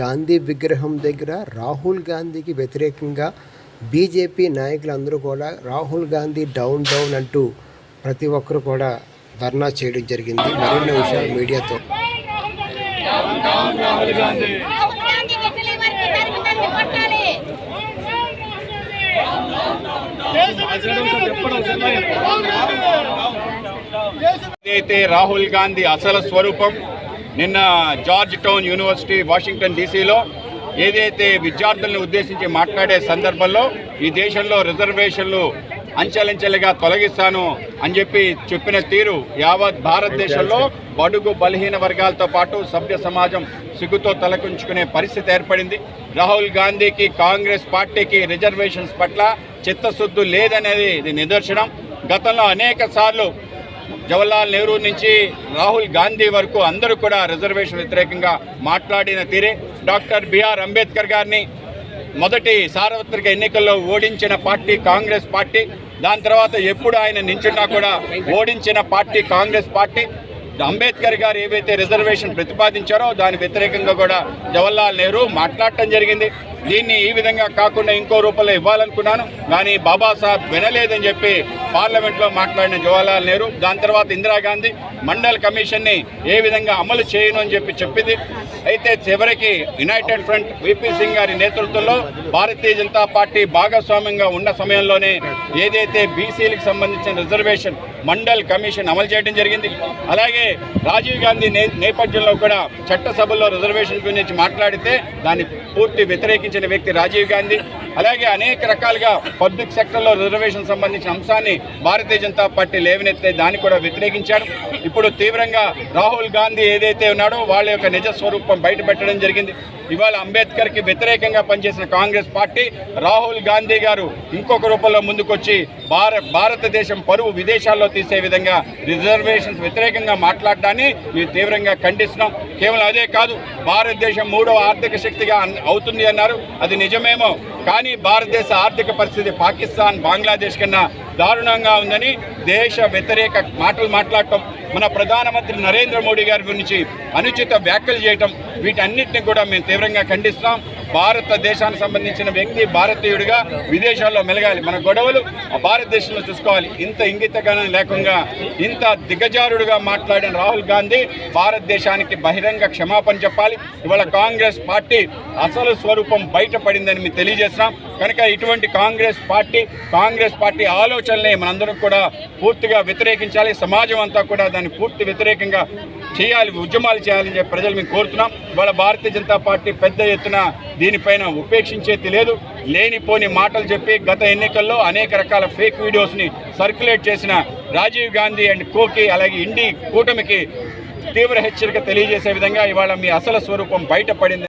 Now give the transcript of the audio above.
గాంధీ విగ్రహం దగ్గర రాహుల్ గాంధీకి వ్యతిరేకంగా బీజేపీ నాయకులందరూ కూడా రాహుల్ గాంధీ డౌన్ డౌన్ అంటూ ప్రతి ఒక్కరు కూడా ధర్నా చేయడం జరిగింది. మరిన్ని విషయాలు మీడియాతో. ఏదైతే రాహుల్ గాంధీ అసలు స్వరూపం నిన్న జార్జ్ టౌన్ యూనివర్సిటీ వాషింగ్టన్ డీసీలో ఏదైతే విద్యార్థులను ఉద్దేశించి మాట్లాడే సందర్భంలో ఈ దేశంలో రిజర్వేషన్లు అంచెలంచెలుగా తొలగిస్తాను అని చెప్పి చెప్పిన తీరు యావత్ భారతదేశంలో బడుగు బలహీన వర్గాలతో పాటు సభ్య సమాజం సిగ్గుతో తలకుంచుకునే పరిస్థితి ఏర్పడింది. రాహుల్ గాంధీకి కాంగ్రెస్ పార్టీకి రిజర్వేషన్స్ పట్ల చిత్తశుద్ధి లేదనేది ఇది నిదర్శనం. గతంలో అనేక సార్లు జవహర్లాల్ నెహ్రూ నుంచి రాహుల్ గాంధీ వరకు అందరూ కూడా రిజర్వేషన్ వ్యతిరేకంగా మాట్లాడిన తీరే. డాక్టర్ బిఆర్ అంబేద్కర్ గారిని మొదటి సార్వత్రిక ఎన్నికల్లో ఓడించిన పార్టీ కాంగ్రెస్ పార్టీ. దాని తర్వాత ఎప్పుడు ఆయన నించున్నా కూడా ఓడించిన పార్టీ కాంగ్రెస్ పార్టీ. అంబేద్కర్ గారు ఏవైతే రిజర్వేషన్ ప్రతిపాదించారో దాని వ్యతిరేకంగా కూడా జవహర్లాల్ నెహ్రూ మాట్లాడటం జరిగింది. దీన్ని ఈ విధంగా కాకుండా ఇంకో రూపంలో ఇవ్వాలనుకున్నాను. కానీ బాబాసాహెబ్ వినలేదని చెప్పి పార్లమెంట్లో మాట్లాడిన జవహర్లాల్ నెహ్రూ దాని తర్వాత ఇందిరాగాంధీ మండల్ కమిషన్ని ఏ విధంగా అమలు చేయను అని చెప్పి చెప్పింది. అయితే చివరికి యునైటెడ్ ఫ్రంట్ విపి సింగ్ గారి నేతృత్వంలో భారతీయ జనతా పార్టీ భాగస్వామ్యంగా ఉన్న సమయంలోనే ఏదైతే బీసీలకు సంబంధించిన రిజర్వేషన్ మండల్ కమిషన్ అమలు చేయడం జరిగింది. అలాగే రాజీవ్ గాంధీ నే నేపథ్యంలో కూడా చట్టసభల్లో రిజర్వేషన్ గురించి మాట్లాడితే దాన్ని పూర్తి వ్యతిరేకించిన వ్యక్తి రాజీవ్ గాంధీ. అలాగే అనేక రకాలుగా పబ్లిక్ సెక్టర్లో రిజర్వేషన్ సంబంధించిన అంశాన్ని భారతీయ జనతా పార్టీ లేవనెత్తే దాన్ని కూడా వ్యతిరేకించారు. ఇప్పుడు తీవ్రంగా రాహుల్ గాంధీ ఏదైతే ఉన్నాడో వాళ్ళ యొక్క నిజ బయట పెట్టడం జరిగింది. ఇవాళ అంబేద్కర్కి వ్యతిరేకంగా పనిచేసిన కాంగ్రెస్ పార్టీ రాహుల్ గాంధీ గారు ఇంకొక రూపంలో ముందుకొచ్చి భార భారతదేశం పరువు విదేశాల్లో తీసే విధంగా రిజర్వేషన్స్ వ్యతిరేకంగా మాట్లాడడాన్ని మేము తీవ్రంగా ఖండిస్తున్నాం. కేవలం అదే కాదు భారతదేశం మూడవ ఆర్థిక శక్తిగా అవుతుంది అన్నారు. అది నిజమేమో కానీ భారతదేశ ఆర్థిక పరిస్థితి పాకిస్తాన్ బంగ్లాదేశ్ కన్నా దారుణంగా ఉందని దేశ వ్యతిరేక మాటలు మాట్లాడటం మన ప్రధానమంత్రి నరేంద్ర మోడీ గారి గురించి అనుచిత వ్యాఖ్యలు చేయటం వీటన్నిటిని కూడా మేము తీవ్రంగా ఖండిస్తాం భారతదేశానికి సంబంధించిన వ్యక్తి భారతీయుడిగా విదేశాల్లో మెలగాలి. మన గొడవలు భారతదేశంలో చూసుకోవాలి. ఇంత ఇంగితగానం లేకుండా ఇంత దిగజారుడుగా మాట్లాడిన రాహుల్ గాంధీ భారతదేశానికి బహిరంగ క్షమాపణ చెప్పాలి. ఇవాళ కాంగ్రెస్ పార్టీ అసలు స్వరూపం బయటపడిందని మేము తెలియజేస్తున్నాం. కనుక ఇటువంటి కాంగ్రెస్ పార్టీ కాంగ్రెస్ పార్టీ ఆలోచనలే మనందరం కూడా పూర్తిగా వ్యతిరేకించాలి. సమాజం అంతా కూడా దాన్ని పూర్తి వ్యతిరేకంగా చేయాలి ఉద్యమాలు చేయాలని చెప్పి ప్రజలు మేము కోరుతున్నాం. ఇవాళ భారతీయ జనతా పార్టీ పెద్ద ఎత్తున దీనిపైన ఉపేక్షించేది లేదు లేనిపోని మాటలు చెప్పి గత ఎన్నికల్లో అనేక రకాల ఫేక్ వీడియోస్ని సర్క్యులేట్ చేసిన రాజీవ్ గాంధీ అండ్ కోకి అలాగే ఇండి కూటమికి తీవ్ర హెచ్చరిక తెలియజేసే విధంగా ఇవాళ మీ అసలు స్వరూపం బయటపడింది.